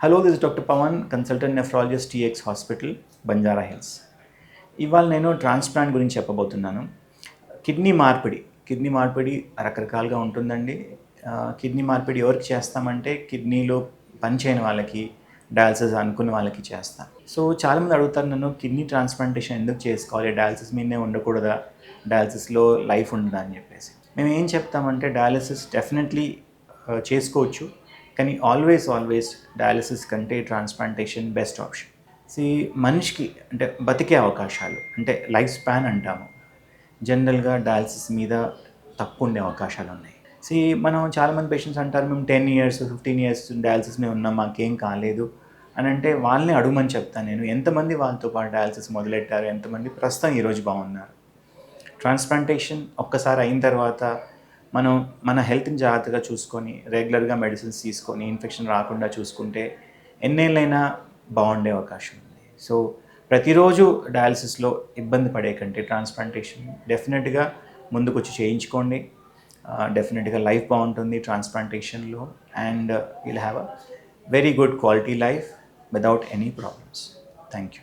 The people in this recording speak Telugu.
Hello this doctor Pavan consultant nephrologist TX hospital Banjara Hills ఇవాళ నేను ట్రాన్స్ప్లాంట్ గురించి చెప్పబోతున్నాను. కిడ్నీ మార్పిడి. కిడ్నీ మార్పిడి రకరకాలుగా ఉంటుందండి. కిడ్నీ మార్పిడి ఎవరికి చేస్తామంటే కిడ్నీలో పనిచేయని వాళ్ళకి డయాలసిస్ అనుకున్న వాళ్ళకి చేస్తాను సో చాలామంది అడుగుతారు నన్ను కిడ్నీ ట్రాన్స్ప్లాంటేషన్ ఎందుకు చేసుకోవాలి? డయాలసిస్ మీదనే ఉండకూడదా? డయాలసిస్లో లైఫ్ ఉండదా? అని చెప్పేసి. మేము ఏం చెప్తామంటే డయాలసిస్ డెఫినెట్లీ చేసుకోవచ్చు. కానీ ఆల్వేస్ ఆల్వేస్ డయాలసిస్ కంటే ట్రాన్స్ప్లాంటేషన్ బెస్ట్ ఆప్షన్ సి మనిషికి అంటే బతికే అవకాశాలు అంటే లైఫ్ స్పాన్ అంటాము. జనరల్గా డయాలసిస్ మీద తప్పు ఉండే అవకాశాలు ఉన్నాయి సి మనం చాలామంది పేషెంట్స్ అంటారు మేము టెన్ ఇయర్స్ ఫిఫ్టీన్ ఇయర్స్ డయాలసిస్నే ఉన్నాం మాకేం కాలేదు. అని అంటే వాళ్ళని అడుగుమని చెప్తాను నేను. ఎంతమంది వాళ్ళతో పాటు డయాలసిస్ మొదలెట్టారు? ఎంతమంది ప్రస్తుతం ఈరోజు బాగున్నారు? ట్రాన్స్ప్లాంటేషన్ ఒక్కసారి అయిన తర్వాత మనం మన హెల్త్ని జాగ్రత్తగా చూసుకొని రెగ్యులర్గా మెడిసిన్స్ తీసుకొని ఇన్ఫెక్షన్ రాకుండా చూసుకుంటే ఎన్నేళ్ళైనా బాగుండే అవకాశం ఉంది. సో ప్రతిరోజు డయాలసిస్లో ఇబ్బంది పడే కంటే ట్రాన్స్ప్లాంటేషన్ డెఫినెట్గా ముందుకు వచ్చి చేయించుకోండి డెఫినెట్గా లైఫ్ బాగుంటుంది ట్రాన్స్ప్లాంటేషన్లో and will have a very good quality life without any problems. Thank you.